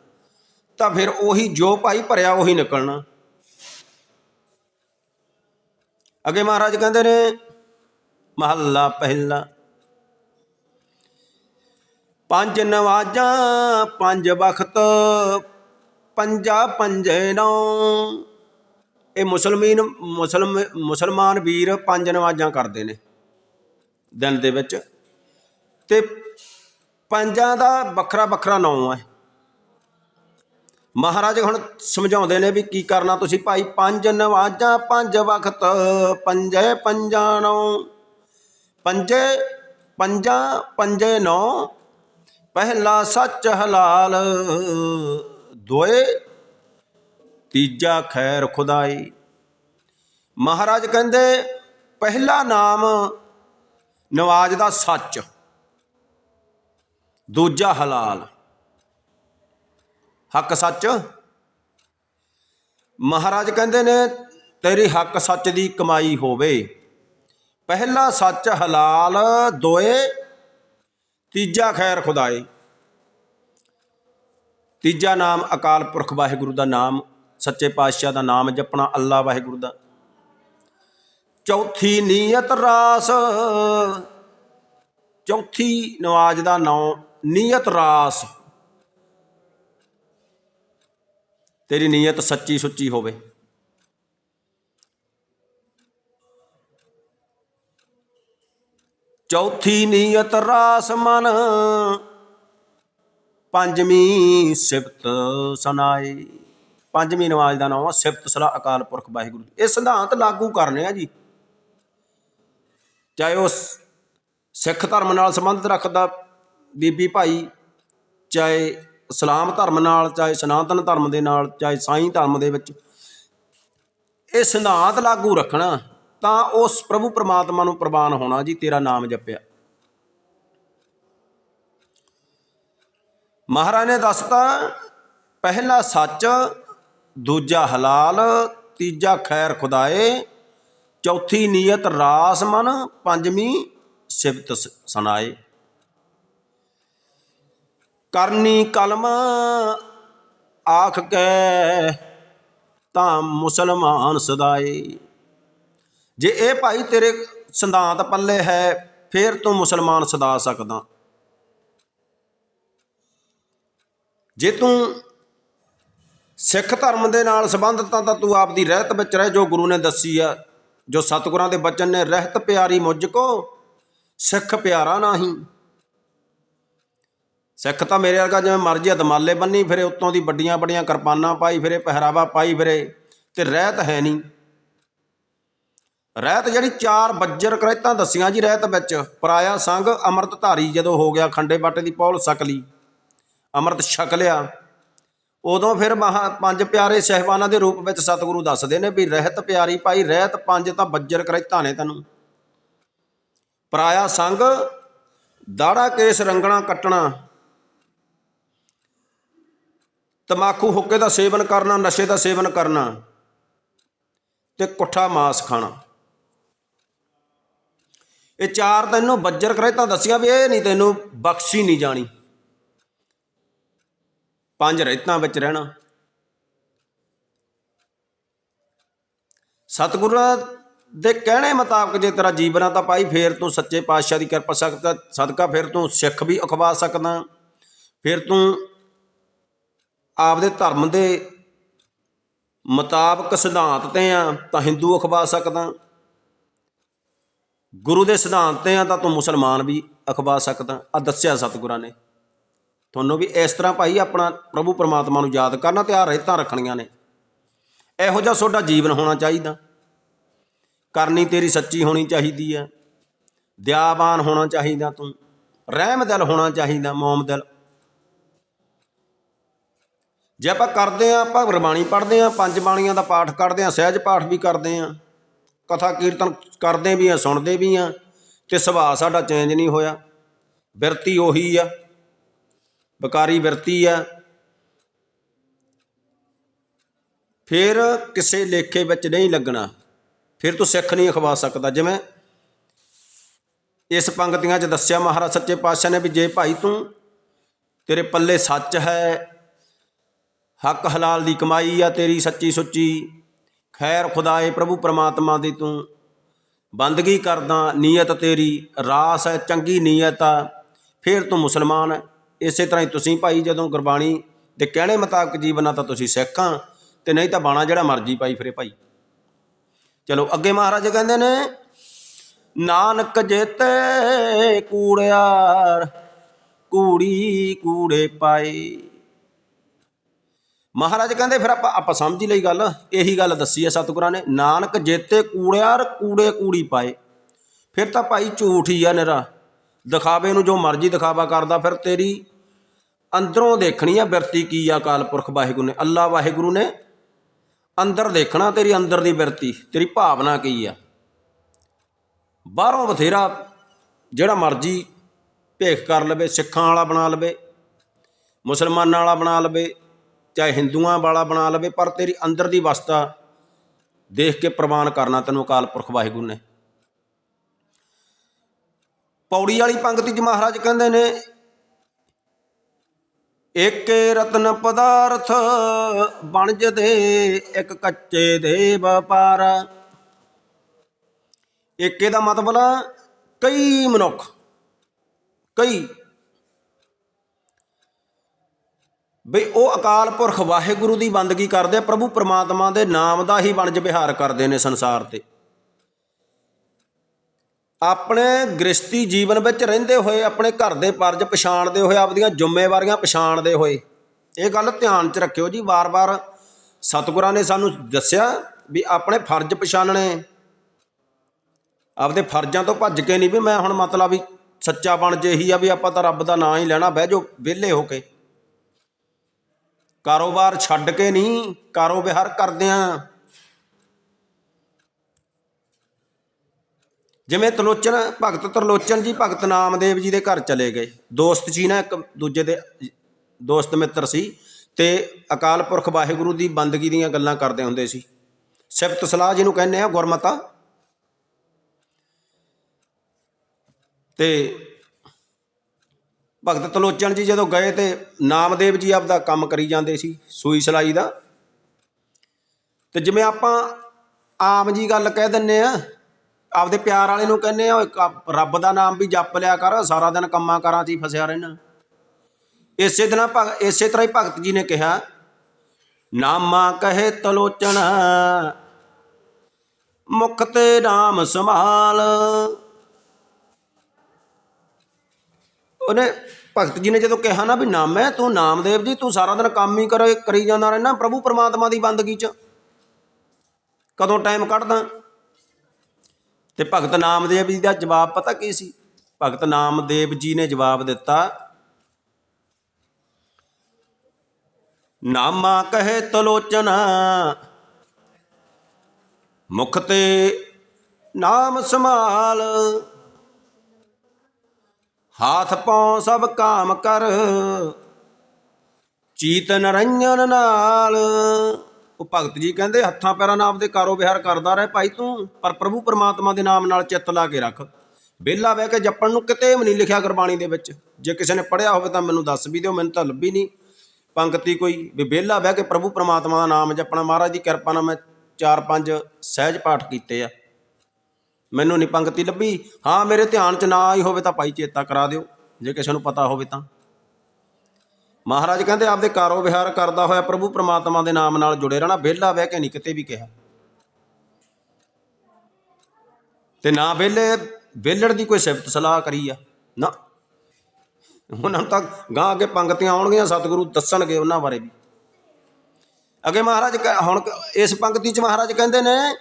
ਤਾਂ ਫਿਰ ਉਹੀ ਜੋ ਭਾਈ ਭਰਿਆ ਉਹੀ ਨਿਕਲਣਾ। ਅੱਗੇ ਮਹਾਰਾਜ ਕਹਿੰਦੇ ਨੇ, ਮਹੱਲਾ ਪਹਿਲਾ। ਪੰਜ ਨਵਾਜਾਂ, ਪੰਜ ਵਖਤ, ਪੰਜਾ ਪੰਜੇ ਨੌ। ਇਹ ਮੁਸਲਮਾਨ, ਮੁਸਲਮ, ਮੁਸਲਮਾਨ ਵੀਰ ਪੰਜ ਨਵਾਜ਼ਾਂ ਕਰਦੇ ਨੇ ਦਿਨ ਦੇ ਵਿੱਚ। ਤੇ ਪੰਜਾਂ ਦਾ ਵੱਖਰਾ ਵੱਖਰਾ ਨਾਮ ਹੈ। ਮਹਾਰਾਜ ਹੁਣ ਸਮਝਾਉਂਦੇ ਨੇ ਵੀ ਕੀ ਕਰਨਾ ਤੁਸੀਂ ਭਾਈ? ਪੰਜ ਨਵਾਜ਼ਾਂ, ਪੰਜ ਵਕਤ ਪੰਜੇ ਪੰਜਾਂ ਨੌ। ਪੰਜੇ ਪੰਜਾਂ, ਪੰਜੇ ਨੌ। ਪਹਿਲਾ ਸੱਚ ਹਲਾਲ, ਦੋਏ। ਤੀਜਾ ਖੈਰ ਖੁਦਾਈ। ਮਹਾਰਾਜ ਕਹਿੰਦੇ, ਪਹਿਲਾ ਨਾਮ ਨਵਾਜ ਦਾ ਸੱਚ, ਦੂਜਾ ਹਲਾਲ। ਹੱਕ ਸੱਚ? ਮਹਾਰਾਜ ਕਹਿੰਦੇ ਨੇ, ਤੇਰੀ ਹੱਕ ਸੱਚ ਦੀ ਕਮਾਈ ਹੋਵੇ। ਪਹਿਲਾ ਸੱਚ ਹਲਾਲ, ਦੋਏ, ਤੀਜਾ ਖੈਰ ਖੁਦਾਏ। ਤੀਜਾ ਨਾਮ ਅਕਾਲ ਪੁਰਖ ਵਾਹਿਗੁਰੂ ਦਾ ਨਾਮ, ਸੱਚੇ ਪਾਤਸ਼ਾਹ ਦਾ ਨਾਮ ਜਪਣਾ ਅੱਲਾ ਵਾਹਿਗੁਰੂ ਦਾ। ਚੌਥੀ ਨੀਅਤ ਰਾਸ। ਚੌਥੀ ਨਵਾਜ ਦਾ ਨਾਮ ਨੀਅਤ ਰਾਸ। ਤੇਰੀ ਨੀਅਤ ਸੱਚੀ ਸੁੱਚੀ ਹੋਵੇ। ਚੌਥੀ ਨੀਅਤ ਰਾਸ ਮਨ, ਪੰਜਵੀਂ ਸਿਫਤ ਸੁਨਾਈ ਪੰਜਵੀਂ ਨਮਾਜ਼ ਦਾ ਨਾਮ ਆ, ਸਿਫਤ ਸਲਾ ਅਕਾਲ ਪੁਰਖ ਵਾਹਿਗੁਰੂ। ਇਹ ਸਿਧਾਂਤ ਲਾਗੂ ਕਰਨੇ ਆ ਜੀ। ਚਾਹੇ ਉਹ ਸਿੱਖ ਧਰਮ ਨਾਲ ਸੰਬੰਧ ਰੱਖਦਾ ਬੀਬੀ ਭਾਈ, ਚਾਹੇ ਇਸਲਾਮ ਧਰਮ ਨਾਲ, ਚਾਹੇ ਸਨਾਤਨ ਧਰਮ ਦੇ ਨਾਲ, ਚਾਹੇ ਸਾਈਂ ਧਰਮ ਦੇ ਵਿੱਚ ਇਹ ਸਿਧਾਂਤ ਲਾਗੂ ਰੱਖਣਾ, ਤਾਂ ਉਸ ਪ੍ਰਭੂ ਪਰਮਾਤਮਾ ਨੂੰ ਪ੍ਰਵਾਨ ਹੋਣਾ ਜੀ, ਤੇਰਾ ਨਾਮ ਜਪਿਆ। ਮਹਾਰਾਜ ਨੇ ਦੱਸਤਾ, ਪਹਿਲਾ ਸੱਚ, ਦੂਜਾ ਹਲਾਲ, ਤੀਜਾ ਖੈਰ ਖੁਦਾਏ, ਚੌਥੀ ਨੀਅਤ ਰਾਸ ਮਨ, ਪੰਜਵੀਂ ਸਿਫਤ ਸ- ਸੁਣਾਏ ਕਰਨੀ ਕਲਮ, ਆਖ ਕੇ ਤਾਂ ਮੁਸਲਮਾਨ ਸਦਾਏ। ਜੇ ਇਹ ਭਾਈ ਤੇਰੇ ਸਿਧਾਂਤ ਪੱਲੇ ਹੈ, ਫੇਰ ਤੂੰ ਮੁਸਲਮਾਨ ਸਦਾ ਸਕਦਾ। ਜੇ ਤੂੰ ਸਿੱਖ ਧਰਮ ਦੇ ਨਾਲ ਸੰਬੰਧਤ ਤਾਂ ਤੂੰ ਆਪ ਦੀ ਰਹਿਤ ਵਿੱਚ ਰਹਿ, ਜੋ ਗੁਰੂ ਨੇ ਦੱਸੀ ਆ, ਜੋ ਸਤਿਗੁਰਾਂ ਦੇ ਬਚਨ ਨੇ, ਰਹਿਤ ਪਿਆਰੀ ਮੁਝ ਕੋ, ਸਿੱਖ ਪਿਆਰਾ ਨਹੀਂ। ਸਿੱਖ ਤਾਂ ਮੇਰੇ ਵਰਗਾ ਜਿਵੇਂ ਮਰਜ਼ੀ ਆ ਦਮਾਲੇ ਬੰਨੀ, ਫਿਰੇ ਉੱਤੋਂ ਦੀ ਵੱਡੀਆਂ ਵੱਡੀਆਂ ਕਿਰਪਾਨਾਂ ਪਾਈ, ਫਿਰੇ ਪਹਿਰਾਵਾ ਪਾਈ ਫਿਰੇ, ਤੇ ਰਹਿਤ ਹੈ ਨਹੀਂ। ਰਹਿਤ ਜਿਹੜੀ ਚਾਰ ਬੱਜਰ ਕਰੈਤਾਂ ਦੱਸੀਆਂ ਜੀ ਰਹਿਤ ਵਿੱਚ, ਪਰਾਇਆ ਸੰਗ ਅੰਮ੍ਰਿਤਧਾਰੀ ਜਦੋਂ ਹੋ ਗਿਆ ਖੰਡੇ ਬਾਟੇ ਦੀ ਪੌਲ ਸਕਲੀ ਅੰਮ੍ਰਿਤ ਛਕ ਲਿਆ। ਉਦੋਂ ਫਿਰ ਮਹਾ ਪੰਜ ਪਿਆਰੇ ਸਹਿਬਾਨਾਂ ਦੇ ਰੂਪ ਵਿੱਚ ਸਤਿਗੁਰੂ ਦੱਸਦੇ ਨੇ ਵੀ ਰਹਿਤ ਪਿਆਰੀ ਭਾਈ, ਰਹਿਤ ਪੰਜ ਤਾਂ ਬੱਜਰ ਕਰੈਤਾਂ ਨੇ ਤੈਨੂੰ। ਪਰਾਇਆ ਸੰਗ, ਦਾੜਾ ਕੇਸ ਰੰਗਣਾ ਕੱਟਣਾ ਤਮਾਕੂ ਹੁੱਕੇ ਦਾ ਸੇਵਨ ਕਰਨਾ, ਨਸ਼ੇ ਦਾ ਸੇਵਨ ਕਰਨਾ ਤੇ ਕੁੱਠਾ ਮਾਸ ਖਾਣਾ। ਇਹ ਚਾਰ ਤੈਨੂੰ ਬੱਜਰ ਕਰੈਤਾਂ ਦੱਸੀਆਂ ਵੀ ਇਹ ਨਹੀਂ ਤੈਨੂੰ ਬਖਸ਼ੀ ਨਹੀਂ ਜਾਣੀ। ਪੰਜ ਰਹਿਤਾਂ ਵਿੱਚ ਰਹਿਣਾ। ਸਤਿਗੁਰਾਂ ਦੇ ਕਹਿਣੇ ਮੁਤਾਬਕ ਜੇ ਤੇਰਾ ਜੀਵਨ ਆ ਤਾਂ ਭਾਈ ਫੇਰ ਤੂੰ ਸੱਚੇ ਪਾਤਸ਼ਾਹ ਦੀ ਕਿਰਪਾ ਸਕਦਾ ਸਦਕਾ ਫਿਰ ਤੂੰ ਸਿੱਖ ਵੀ ਅਖਵਾ ਸਕਦਾ, ਫਿਰ ਤੂੰ ਆਪਦੇ ਧਰਮ ਦੇ ਮੁਤਾਬਕ ਸਿਧਾਂਤ ਤੇ ਆ ਤਾਂ ਹਿੰਦੂ ਅਖਵਾ ਸਕਦਾ। ਗੁਰੂ ਦੇ ਸਿਧਾਂਤ ਤੇ ਆ ਤਾਂ ਤੂੰ ਮੁਸਲਮਾਨ ਵੀ ਅਖਵਾ ਸਕਦਾ। ਆ ਦੱਸਿਆ ਸਤਿਗੁਰਾਂ ਨੇ। ਤੁਹਾਨੂੰ ਵੀ ਇਸ ਤਰ੍ਹਾਂ ਭਾਈ ਆਪਣਾ ਪ੍ਰਭੂ ਪਰਮਾਤਮਾ ਨੂੰ ਯਾਦ ਕਰਨਾ ਤੇ ਆ ਰਹਿਤਾਂ ਰੱਖਣੀਆਂ ਨੇ। ਇਹੋ ਜਿਹਾ ਤੁਹਾਡਾ ਜੀਵਨ ਹੋਣਾ ਚਾਹੀਦਾ। ਕਰਨੀ ਤੇਰੀ ਸੱਚੀ ਹੋਣੀ ਚਾਹੀਦੀ ਆ। ਦਿਆਵਾਨ ਹੋਣਾ ਚਾਹੀਦਾ ਤੂੰ। ਰਹਿਮ ਦਿਲ ਹੋਣਾ ਚਾਹੀਦਾ ਮੋਮ ਦਿਲ ਜੇ ਆਪਾਂ ਕਰਦੇ ਹਾਂ, ਆਪਾਂ ਗੁਰਬਾਣੀ ਪੜ੍ਹਦੇ ਹਾਂ, ਪੰਜ ਬਾਣੀਆਂ ਦਾ ਪਾਠ ਕਰਦੇ ਹਾਂ, ਸਹਿਜ ਪਾਠ ਵੀ ਕਰਦੇ ਹਾਂ, ਕਥਾ ਕੀਰਤਨ ਕਰਦੇ ਵੀ ਹਾਂ, ਸੁਣਦੇ ਵੀ ਹਾਂ, ਤੇ ਸੁਭਾਅ ਸਾਡਾ ਚੇਂਜ ਨਹੀਂ ਹੋਇਆ। ਬਿਰਤੀ ਉਹੀ ਆ ਬਕਾਰੀ ਬਿਰਤੀ ਆ। ਫਿਰ ਕਿਸੇ ਲੇਖੇ ਵਿੱਚ ਨਹੀਂ ਲੱਗਣਾ। ਫਿਰ ਤੂੰ ਸਿੱਖ ਨਹੀਂ ਅਖਵਾ ਸਕਦਾ। ਜਿਵੇਂ ਇਸ ਪੰਕਤੀਆਂ 'ਚ ਦੱਸਿਆ ਮਹਾਰਾਜ ਸੱਚੇ ਪਾਤਸ਼ਾਹ ਨੇ ਵੀ ਜੇ ਭਾਈ ਤੂੰ ਤੇਰੇ ਪੱਲੇ ਸੱਚ ਹੈ ਹੱਕ ਹਲਾਲ ਦੀ ਕਮਾਈ ਆ ਤੇਰੀ ਸੱਚੀ ਸੁੱਚੀ। ਖੈਰ ਖੁਦਾਏ ਪ੍ਰਭੂ ਪ੍ਰਮਾਤਮਾ ਦੀ ਤੂੰ। ਬੰਦਗੀ ਕਰਦਾ ਨੀਅਤ ਤੇਰੀ, ਰਾਸ ਹੈ, ਚੰਗੀ ਨੀਅਤ ਆ। ਫਿਰ ਤੂੰ ਮੁਸਲਮਾਨ ਹੈ। ਇਸੇ ਤਰ੍ਹਾਂ ਹੀ ਤੁਸੀਂ ਭਾਈ ਜਦੋਂ ਗੁਰਬਾਣੀ ਦੇ ਕਹਿਣੇ ਮੁਤਾਬਕ ਜੀਵਨ ਆ ਤਾਂ ਤੁਸੀਂ ਸਿੱਖਾਂ ਤੇ ਨਹੀਂ ਤਾਂ ਬਾਣਾ ਜਿਹੜਾ ਮਰਜ਼ੀ ਪਾਈ ਫਿਰੇ ਭਾਈ। ਚਲੋ ਅੱਗੇ ਮਹਾਰਾਜ ਕਹਿੰਦੇ ਨੇ, ਨਾਨਕ ਜੇਤੇ ਕੂੜਿਆਰ, ਕੂੜੀ ਕੂੜੇ ਪਾਈ ਮਹਾਰਾਜ ਕਹਿੰਦੇ, ਫਿਰ ਆਪਾਂ ਆਪਾਂ ਸਮਝ ਹੀ ਲਈ ਗੱਲ। ਇਹੀ ਗੱਲ ਦੱਸੀ ਹੈ ਸਤਿਗੁਰਾਂ ਨੇ, ਨਾਨਕ ਜੇਤੇ ਕੂੜਿਆਰ ਕੂੜੇ ਕੂੜੀ ਪਾਏ। ਫਿਰ ਤਾਂ ਭਾਈ ਝੂਠ ਹੀ ਆ ਨਿਰਾ। ਦਿਖਾਵੇ ਨੂੰ ਜੋ ਮਰਜ਼ੀ ਦਿਖਾਵਾ ਕਰਦਾ, ਫਿਰ ਤੇਰੀ ਅੰਦਰੋਂ ਦੇਖਣੀ ਆ ਬਿਰਤੀ ਕੀ ਆ ਅਕਾਲ ਪੁਰਖ ਵਾਹਿਗੁਰੂ ਨੇ। ਅੱਲਾ ਵਾਹਿਗੁਰੂ ਨੇ ਅੰਦਰ ਦੇਖਣਾ ਤੇਰੀ ਅੰਦਰ ਦੀ ਬਿਰਤੀ, ਤੇਰੀ ਭਾਵਨਾ ਕੀ ਆ। ਬਾਹਰੋਂ ਬਥੇਰਾ ਜਿਹੜਾ ਮਰਜ਼ੀ ਭੇਖ ਕਰ ਲਵੇ, ਸਿੱਖਾਂ ਵਾਲਾ ਬਣਾ ਲਵੇ, ਮੁਸਲਮਾਨਾਂ ਵਾਲਾ ਬਣਾ ਲਵੇ ਚਾਹੇ ਹਿੰਦੂਆਂ ਵਾਲਾ ਬਣਾ ਲਵੇ, ਪਰ ਤੇਰੀ ਅੰਦਰ ਦੀ ਵਸਤਾ ਦੇਖ ਕੇ ਪ੍ਰਮਾਣ ਕਰਨਾ ਤੈਨੂੰ ਅਕਾਲ ਪੁਰਖ ਵਾਹਿਗੁਰੂ ਨੇ। ਪੌੜੀ ਵਾਲੀ ਪੰਕਤੀ 'ਚ ਮਹਾਰਾਜ ਕਹਿੰਦੇ ਨੇ, ਏਕੇ ਰਤਨ ਪਦਾਰਥ ਬਣਜ ਦੇ ਇੱਕ ਕੱਚੇ ਦੇ ਵਪਾਰ। ਏਕੇ ਦਾ ਮਤਲਬ ਕਈ ਮਨੁੱਖ, ਕਈ ਬਈ ਉਹ ਅਕਾਲ ਪੁਰਖ ਵਾਹਿਗੁਰੂ ਦੀ ਬੰਦਗੀ ਕਰਦੇ ਆ, ਪ੍ਰਭੂ ਪਰਮਾਤਮਾ ਦੇ ਨਾਮ ਦਾ ਹੀ ਵਣਜ ਵਿਹਾਰ ਕਰਦੇ ਨੇ ਸੰਸਾਰ ਤੇ। ਆਪਣੇ ਗ੍ਰਸਤੀ ਜੀਵਨ ਵਿੱਚ ਰਹਿੰਦੇ ਹੋਏ, ਆਪਣੇ ਘਰ ਦੇ ਫਰਜ਼ ਪਛਾਣਦੇ ਹੋਏ, ਆਪਦੀਆਂ ਜ਼ਿੰਮੇਵਾਰੀਆਂ ਪਛਾਣਦੇ ਹੋਏ, ਇਹ ਗੱਲ ਧਿਆਨ 'ਚ ਰੱਖਿਓ ਜੀ। ਵਾਰ-ਵਾਰ ਸਤਿਗੁਰਾਂ ਨੇ ਸਾਨੂੰ ਦੱਸਿਆ ਵੀ ਆਪਣੇ ਫਰਜ਼ ਪਛਾਣਨੇ। ਆਪਦੇ ਫਰਜ਼ਾਂ ਤੋਂ ਭੱਜ ਕੇ ਨਹੀਂ ਵੀ ਮੈਂ ਹੁਣ ਮਤਲਬ ਵੀ ਸੱਚਾ ਬਣ ਜੇ ਇਹੀ ਆ ਵੀ ਆਪਾਂ ਤਾਂ ਰੱਬ ਦਾ ਨਾਂ ਹੀ ਲੈਣਾ, ਬਹਿ ਜਾਓ ਵਿਹਲੇ ਹੋ ਕੇ। ਕਾਰੋਬਾਰ ਛੱਡ ਕੇ ਨਹੀਂ ਕਾਰੋਬਾਰ ਕਰਦਿਆਂ। ਜਿਵੇਂ ਤਲੋਚਨ, ਭਗਤ ਤਰਲੋਚਨ ਜੀ ਭਗਤ ਨਾਮਦੇਵ ਜੀ ਦੇ ਘਰ ਚਲੇ ਗਏ। ਦੋਸਤ ਜੀ ਨਾ ਇੱਕ ਦੂਜੇ ਦੇ ਦੋਸਤ ਮਿੱਤਰ ਸੀ ਤੇ ਅਕਾਲ ਪੁਰਖ ਵਾਹਿਗੁਰੂ ਦੀ ਬੰਦਗੀ ਦੀਆਂ ਗੱਲਾਂ ਕਰਦੇ ਹੁੰਦੇ ਸੀ। ਸਿਫਤ ਸਲਾਹ ਜਿਹਨੂੰ ਕਹਿੰਦੇ ਆ, ਗੁਰਮਤਾ। ਤੇ ਭਗਤ ਤਲੋਚਨ ਜੀ ਜਦੋਂ ਗਏ ਤੇ ਨਾਮਦੇਵ ਜੀ ਆਪਦਾ ਕੰਮ ਕਰੀ ਜਾਂਦੇ ਸੀ ਸੂਈ ਸਲਾਈ ਦਾ। ਤੇ ਜਿਵੇਂ ਆਪਾਂ ਆਮ ਜੀ ਗੱਲ ਕਹਿ ਦਿੰਨੇ ਆ, ਆਪਦੇ ਪਿਆਰ ਵਾਲੇ ਨੂੰ ਕਹਿੰਨੇ ਆ ਰੱਬ ਦਾ ਨਾਮ ਵੀ ਜਪ ਲਿਆ ਕਰ, ਸਾਰਾ ਦਿਨ ਕੰਮਾਂ ਕਾਰਾਂ 'ਚ ਹੀ ਫਸਿਆ ਰਹਿਣਾ। ਇਸੇ ਦਿਨ ਭਗ, ਇਸੇ ਤਰ੍ਹਾਂ ਹੀ ਭਗਤ ਜੀ ਨੇ ਕਿਹਾ, ਨਾਮਾ ਕਹੇ ਤਲੋਚਨ, ਮੁਖ ਤੇ ਨਾਮ ਸੰਭਾਲ। ਉਹਨੇ ਭਗਤ ਜੀ ਨੇ ਜਦੋਂ ਕਿਹਾ ਨਾ ਵੀ ਨਾਮ ਹੈ ਤੂੰ ਨਾਮਦੇਵ ਜੀ, ਤੂੰ ਸਾਰਾ ਦਿਨ ਕੰਮ ਹੀ ਕਰ, ਕਰੀ ਜਾਂਦਾ ਰਹਿਣਾ, ਪ੍ਰਭੂ ਪਰਮਾਤਮਾ ਦੀ ਬੰਦਗੀ 'ਚ। ਕਦੋਂ ਟਾਈਮ ਕੱਢਦਾ? ਤੇ ਭਗਤ ਨਾਮਦੇਵ ਜੀ ਦਾ ਜਵਾਬ ਪਤਾ ਕੀ ਸੀ? ਭਗਤ ਨਾਮਦੇਵ ਜੀ ਨੇ ਜਵਾਬ ਦਿੱਤਾ, ਨਾਮਾ ਕਹੇ ਤਲੋਚਨਾ, ਮੁਖ ਤੇ ਨਾਮ ਸੰਭਾਲ ਹਾਥ ਪਾਉ ਸਭ ਕਾਮ ਕਰ। ਚੀਤ ਨਰੰਜਨ ਨਾਲ। ਉਹ ਭਗਤ ਜੀ ਕਹਿੰਦੇ, ਹੱਥਾਂ ਪੈਰਾਂ ਨਾਲ ਆਪਦੇ ਕਾਰੋ ਵਿਹਾਰ ਕਰਦਾ ਰਹੇ ਭਾਈ ਤੂੰ, ਪਰ ਪ੍ਰਭੂ ਪਰਮਾਤਮਾ ਦੇ ਨਾਮ ਨਾਲ ਚਿੱਤ ਲਾ ਕੇ ਰੱਖ। ਵਿਹਲਾ ਬਹਿ ਕੇ ਜਪਣ ਨੂੰ ਕਿਤੇ ਵੀ ਨਹੀਂ ਲਿਖਿਆ ਗੁਰਬਾਣੀ ਦੇ ਵਿੱਚ। ਜੇ ਕਿਸੇ ਨੇ ਪੜਿਆ ਹੋਵੇ ਤਾਂ ਮੈਨੂੰ ਦੱਸ ਵੀ ਦਿਓ, ਮੈਨੂੰ ਤਾਂ ਲੱਭੀ ਨਹੀਂ। ਪੰਕਤੀ ਕੋਈ, ਵੀ ਵਿਹਲਾ ਬਹਿ ਕੇ ਪ੍ਰਭੂ ਪਰਮਾਤਮਾ ਦਾ ਨਾਮ ਜਪਣਾ। ਮਹਾਰਾਜ ਦੀ ਕਿਰਪਾ ਨਾਲ ਮੈਂ ਚਾਰ ਪੰਜ ਸਹਿਜ ਪਾਠ ਕੀਤੇ ਆ। ਮੈਨੂੰ ਨਹੀਂ ਪੰਕਤੀ ਲੱਭੀ। ਹਾਂ, ਮੇਰੇ ਧਿਆਨ 'ਚ ਨਾ ਆਈ ਹੋਵੇ ਤਾਂ ਭਾਈ ਚੇਤਾ ਕਰਾ ਦਿਓ। ਜੇ ਕਿਸੇ ਨੂੰ ਪਤਾ ਹੋਵੇ ਤਾਂ। ਮਹਾਰਾਜ ਕਹਿੰਦੇ, ਆਪਦੇ ਕਾਰੋ ਵਿਹਾਰ ਕਰਦਾ ਹੋਇਆ ਪ੍ਰਭੂ ਪ੍ਰਮਾਤਮਾ ਦੇ ਨਾਮ ਨਾਲ ਜੁੜੇ ਰਹਿਣਾ। ਵਿਹਲਾ ਬਹਿ ਕੇ ਨਹੀਂ ਕਿਤੇ ਵੀ ਕਿਹਾ। ਤੇ ਨਾ ਵਿਹਲੇ, ਵਿਹਲੜ ਦੀ ਕੋਈ ਸਿਫਤ ਸਲਾਹ ਕਰੀ ਆ। ਨਾ। ਉਹਨਾਂ ਨੂੰ ਤਾਂ ਗਾਂ ਅੱਗੇ ਪੰਕਤੀਆਂ ਆਉਣਗੀਆਂ, ਸਤਿਗੁਰੂ ਦੱਸਣਗੇ ਉਹਨਾਂ ਬਾਰੇ ਵੀ। ਅੱਗੇ ਮਹਾਰਾਜ ਕਹਿ- ਹੁਣ ਇਸ ਪੰਕਤੀ 'ਚ ਮਹਾਰਾਜ ਕਹਿੰਦੇ ਨੇ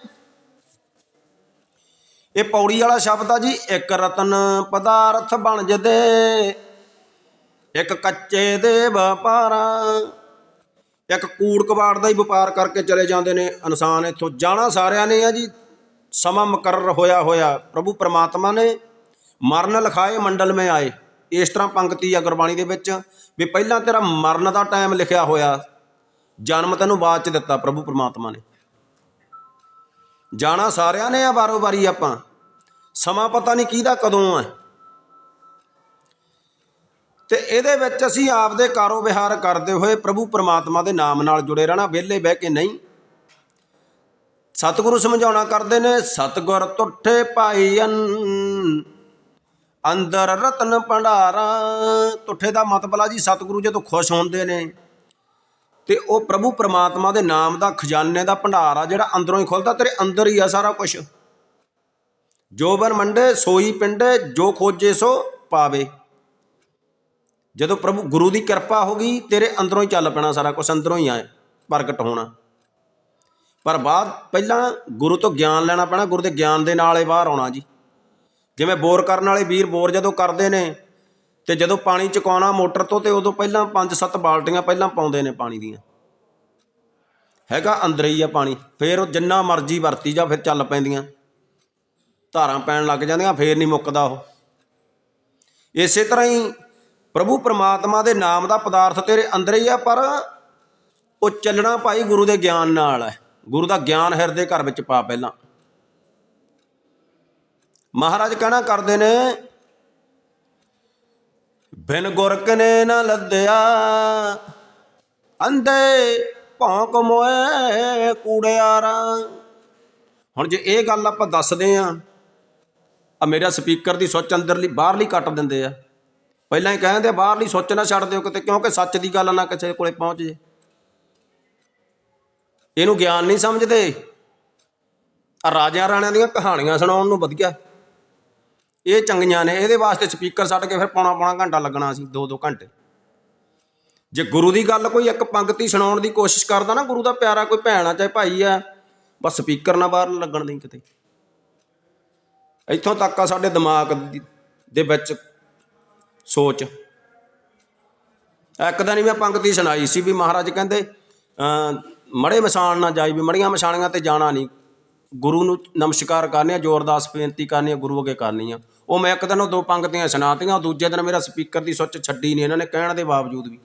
ਇਹ ਪੌੜੀ ਵਾਲਾ ਸ਼ਬਦ ਆ ਜੀ, ਇੱਕ ਰਤਨ ਪਦਾਰਥ ਬਣ ਜਦੇ, ਇੱਕ ਕੱਚੇ ਦੇ ਵਪਾਰਾ, ਇੱਕ ਕੂੜ ਕਬਾੜ ਦਾ ਹੀ ਵਪਾਰ ਕਰਕੇ ਚਲੇ ਜਾਂਦੇ ਨੇ ਇਨਸਾਨ ਇੱਥੋਂ। ਜਾਣਾ ਸਾਰਿਆਂ ਨੇ ਆ ਜੀ, ਸਮਾਂ ਮੁਕਰਰ ਹੋਇਆ ਹੋਇਆ, ਪ੍ਰਭੂ ਪਰਮਾਤਮਾ ਨੇ ਮਰਨ ਲਿਖਾਏ ਮੰਡਲ ਮੇ ਆਏ। ਇਸ ਤਰ੍ਹਾਂ ਪੰਕਤੀ ਆ ਗੁਰਬਾਣੀ ਦੇ ਵਿੱਚ ਵੀ ਪਹਿਲਾਂ ਤੇਰਾ ਮਰਨ ਦਾ ਟਾਈਮ ਲਿਖਿਆ ਹੋਇਆ, ਜਨਮ ਤੈਨੂੰ ਬਾਅਦ ਚ ਦਿੱਤਾ ਪ੍ਰਭੂ ਪਰਮਾਤਮਾ ਨੇ। ਜਾਣਾ ਸਾਰਿਆਂ ਨੇ ਆ ਬਾਰੋ ਬਾਰੀ ਆਪਾਂ? ਸਮਾਂ ਪਤਾ ਨਹੀਂ ਕਿਹਦਾ ਕਦੋਂ ਹੈ ਤੇ ਇਹਦੇ ਵਿੱਚ ਅਸੀਂ ਆਪਦੇ ਕਾਰੋ ਵਿਹਾਰ ਕਰਦੇ ਹੋਏ ਪ੍ਰਭੂ ਪਰਮਾਤਮਾ ਦੇ ਨਾਮ ਨਾਲ ਜੁੜੇ ਰਹਿਣਾ, ਵਿਹਲੇ ਬਹਿ ਕੇ ਨਹੀਂ। ਸਤਿਗੁਰੂ ਸਮਝਾਉਣਾ ਕਰਦੇ ਨੇ, ਸਤਿਗੁਰ ਤੁਠੇ ਪਾਈਨ ਅੰਦਰ ਰਤਨ ਭੰਡਾਰਾ। ਤੁਠੇ ਦਾ ਮਤਲਬ ਆ ਜੀ ਸਤਿਗੁਰੂ ਜਦੋਂ ਖੁਸ਼ ਹੁੰਦੇ ਨੇ ਤੇ ਉਹ ਪ੍ਰਭੂ ਪਰਮਾਤਮਾ ਦੇ ਨਾਮ ਦਾ ਖਜ਼ਾਨੇ ਦਾ ਭੰਡਾਰ ਆ ਜਿਹੜਾ ਅੰਦਰੋਂ ਹੀ ਖੁੱਲਦਾ, ਤੇਰੇ ਅੰਦਰ ਹੀ ਆ ਸਾਰਾ ਕੁਝ ਜੋ ਬਨ ਮੰਡੇ ਸੋਈ ਪਿੰਡੇ, ਜੋ ਖੋਜੇ ਸੋ ਪਾਵੇ। ਜਦੋਂ ਪ੍ਰਭੂ ਗੁਰੂ ਦੀ ਕਿਰਪਾ ਹੋ ਗਈ, ਤੇਰੇ ਅੰਦਰੋਂ ਹੀ ਚੱਲ ਪੈਣਾ ਸਾਰਾ ਕੁਝ ਅੰਦਰੋਂ ਹੀ ਆਏ ਪ੍ਰਗਟ ਹੋਣਾ। ਪਰ ਬਾਅਦ ਪਹਿਲਾਂ ਗੁਰੂ ਤੋਂ ਗਿਆਨ ਲੈਣਾ ਪੈਣਾ, ਗੁਰੂ ਦੇ ਗਿਆਨ ਦੇ ਨਾਲ ਹੀ ਬਾਹਰ ਆਉਣਾ ਜੀ। ਜਿਵੇਂ ਬੋਰ ਕਰਨ ਵਾਲੇ ਵੀਰ ਬੋਰ ਜਦੋਂ ਕਰਦੇ ਨੇ ਤੇ ਜਦੋਂ ਪਾਣੀ ਚੁਕਾਉਣਾ ਮੋਟਰ ਤੋਂ, ਤੇ ਉਦੋਂ ਪਹਿਲਾਂ 5-7 ਬਾਲਟੀਆਂ ਪਹਿਲਾਂ ਪਾਉਂਦੇ ਨੇ ਪਾਣੀ ਦੀਆਂ। ਹੈਗਾ ਅੰਦਰ ਹੀ ਆ ਪਾਣੀ, ਫਿਰ ਉਹ ਜਿੰਨਾ ਮਰਜ਼ੀ ਵਰਤੀ ਜਾ, ਫਿਰ ਚੱਲ ਪੈਂਦੀਆਂ। ਧਾਰਾਂ ਪੈਣ ਲੱਗ ਜਾਂਦੀਆਂ, ਫੇਰ ਨਹੀਂ ਮੁੱਕਦਾ ਉਹ। ਇਸੇ ਤਰ੍ਹਾਂ ਹੀ ਪ੍ਰਭੂ ਪਰਮਾਤਮਾ ਦੇ ਨਾਮ ਦਾ ਪਦਾਰਥ ਤੇਰੇ ਅੰਦਰ ਹੀ ਆ, ਪਰ ਉਹ ਚੱਲਣਾ ਭਾਈ ਗੁਰੂ ਦੇ ਗਿਆਨ ਨਾਲ ਹੈ। ਗੁਰੂ ਦਾ ਗਿਆਨ ਹਿਰਦੇ ਘਰ ਵਿੱਚ ਪਾ ਪਹਿਲਾਂ। ਮਹਾਰਾਜ ਕਹਿਣਾ ਕਰਦੇ ਨੇ ਬਿਨ ਗੁਰਕ ਨੇ ਨਾ ਲੱਦਿਆ। ਅੰਦੇ ਭੌਂਕ ਮੋਏ ਕੂੜਿਆਰਾ। ਹੁਣ ਜੇ ਇਹ ਗੱਲ ਆਪਾਂ ਦੱਸਦੇ ਆ ਆ ਮੇਰਾ ਸਪੀਕਰ ਦੀ ਸੁੱਚ ਅੰਦਰਲੀ ਬਾਹਰਲੀ ਕੱਟ ਦਿੰਦੇ ਆ। ਪਹਿਲਾਂ ਹੀ ਕਹਿੰਦੇ ਬਾਹਰਲੀ ਸੁੱਚ ਨਾ ਛੱਡ ਦਿਓ ਕਿਤੇ, ਕਿਉਂਕਿ ਸੱਚ ਦੀ ਗੱਲ ਨਾ ਕਿਸੇ ਕੋਲੇ ਪਹੁੰਚ ਜੇ। ਇਹਨੂੰ ਗਿਆਨ ਨਹੀਂ ਸਮਝਦੇ। ਆ ਰਾਜਿਆਂ ਰਾਣਿਆਂ ਦੀਆਂ ਕਹਾਣੀਆਂ ਸੁਣਾਉਣ ਨੂੰ ਵਧੀਆ। ਇਹ ਚੰਗੀਆਂ ਨੇ, ਇਹਦੇ ਵਾਸਤੇ ਸਪੀਕਰ ਛੱਡ ਕੇ ਫਿਰ ਪੌਣਾ ਪੌਣਾ ਘੰਟਾ ਲੱਗਣਾ ਸੀ 2-2 ਘੰਟੇ। ਜੇ ਗੁਰੂ ਦੀ ਗੱਲ ਕੋਈ ਇੱਕ ਪੰਕਤੀ ਸੁਣਾਉਣ ਦੀ ਕੋਸ਼ਿਸ਼ ਕਰਦਾ ਨਾ, ਗੁਰੂ ਦਾ ਪਿਆਰਾ ਕੋਈ ਭੈਣ ਆ, ਚਾਹੇ ਭਾਈ ਆ, ਬਸ ਸਪੀਕਰ ਨਾ ਬਾਹਰ ਲੱਗਣ ਦੇਈ ਕਿਤੇ। ਇੱਥੋਂ ਤੱਕ ਆ ਸਾਡੇ ਦਿਮਾਗ ਦੇ ਵਿੱਚ ਸੋਚ। ਇੱਕ ਦਿਨ ਮੈਂ ਪੰਕਤੀ ਸੁਣਾਈ ਸੀ ਵੀ ਮਹਾਰਾਜ ਕਹਿੰਦੇ ਅਮ ਮੜੇ ਮਸ਼ਾਨ ਨਾ ਜਾਈ, ਵੀ ਮੜੀਆਂ ਮਸਾਣੀਆਂ ਤੇ ਜਾਣਾ ਨਹੀਂ। ਗੁਰੂ ਨੂੰ ਨਮਸਕਾਰ ਕਰਨੇ ਆ ਜੋ ਅਰਦਾਸ ਬੇਨਤੀ ਕਰਨੀ ਆ, ਗੁਰੂ ਅੱਗੇ ਕਰਨੀ ਆ। ਉਹ ਮੈਂ ਇੱਕ ਦਿਨ ਉਹ ਦੋ ਪੰਗਤੀਆਂ ਸੁਣਾਤੀਆਂ ਦੂਜੇ ਦਿਨ ਮੇਰਾ ਸਪੀਕਰ ਦੀ ਸੁੱਚ ਛੱਡੀ ਨਹੀਂ ਇਹਨਾਂ ਨੇ, ਕਹਿਣ ਦੇ ਬਾਵਜੂਦ ਵੀ।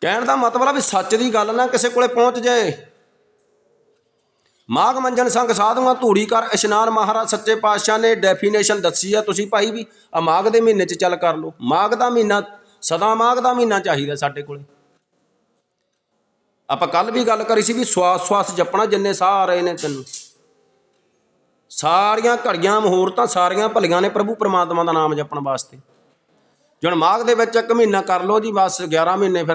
ਕਹਿਣ ਦਾ ਮਤਲਬ ਆ ਵੀ ਸੱਚ ਦੀ ਗੱਲ ਨਾ ਕਿਸੇ ਕੋਲੇ ਪਹੁੰਚ ਜਾਏ। ਮਾਘ ਮੰਜਨ ਸੰਗ ਸਾਧੂਆਂ, ਧੂੜੀ ਕਰ ਇਸ਼ਨਾਨ ਮਹਾਰਾਜ, ਸੱਚੇ ਪਾਤਸ਼ਾਹ ਨੇ ਡੈਫੀਨੇਸ਼ਨ ਦੱਸੀ ਆ, ਤੁਸੀਂ ਭਾਈ ਵੀ ਆ ਮਾਘ ਦੇ ਮਹੀਨੇ 'ਚ ਚੱਲ ਕਰ ਲਓ। ਮਾਘ ਦਾ ਮਹੀਨਾ, ਸਦਾ ਮਾਘ ਦਾ ਮਹੀਨਾ ਚਾਹੀਦਾ ਸਾਡੇ ਕੋਲੇ। ਆਪਾਂ ਕੱਲ ਵੀ ਗੱਲ ਕਰੀ ਸੀ ਵੀ ਸਵਾਸ ਸਵਾਸ ਜਪਣਾ ਜਿੰਨੇ ਸਾਹ ਆ ਰਹੇ ਨੇ ਤੈਨੂੰ। ਸਾਰੀਆਂ ਘੜੀਆਂ ਮੁਹੂਰਤਾਂ ਸਾਰੀਆਂ ਭਲੀਆਂ ਨੇ ਪ੍ਰਭੂ ਪਰਮਾਤਮਾ ਦਾ ਨਾਮ ਜਪਣ ਵਾਸਤੇ। ਜਣ ਮਾਘ ਦੇ ਵਿੱਚ ਇੱਕ ਮਹੀਨਾ ਕਰ ਲਓ ਜੀ, ਬਸ 11 ਮਹੀਨੇ ਫਿਰ